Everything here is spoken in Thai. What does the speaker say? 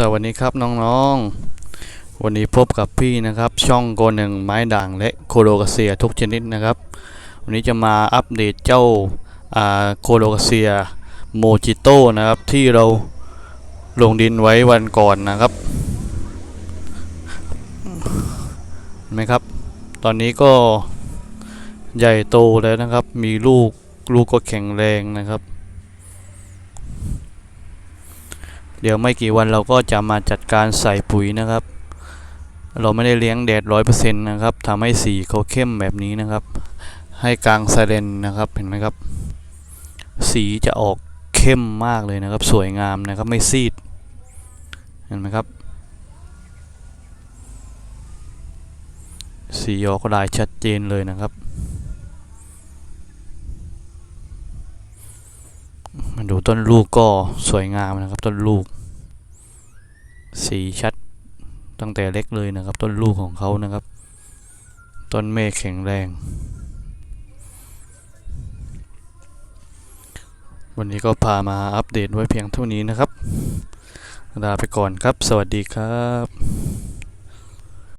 สวัสดีครับน้องๆ วันนี้พบกับพี่นะครับ ช่องโกหนึ่งไม้ด่างและโคโลกาเซียทุกชนิดนะครับ วันนี้จะมาอัปเดตเจ้าอ่าโคโลกาเซียโมจิโต้นะครับที่เราลงดินไว้วันก่อนนะครับเห็นไหมครับ ตอนนี้ก็ใหญ่โตแล้วนะครับ มีลูกลูกก็แข็งแรงนะครับ เดี๋ยวไม่กี่วันเราก็จะมาจัดการใส่ปุ๋ยนะครับ เราไม่ได้เลี้ยงแดดร้อยเปอร์เซ็นต์นะครับทำให้สีเขาเข้มแบบนี้นะครับ ให้กลางไซเรนนะครับเห็นไหมครับ สีจะออกเข้มมากเลยนะครับ สวยงามนะครับไม่ซีด เห็นไหมครับ สีออกลายชัดเจนเลยนะครับ มาดูต้นลูกก็สวยงามนะครับ ต้นลูก สีชัดตั้งแต่เล็กเลยนะครับ ต้นลูกของเขานะครับ ต้นเมฆแข็งแรง วันนี้ก็พามาอัปเดตไว้เพียงเท่านี้นะครับลาไปก่อนครับ สวัสดีครับ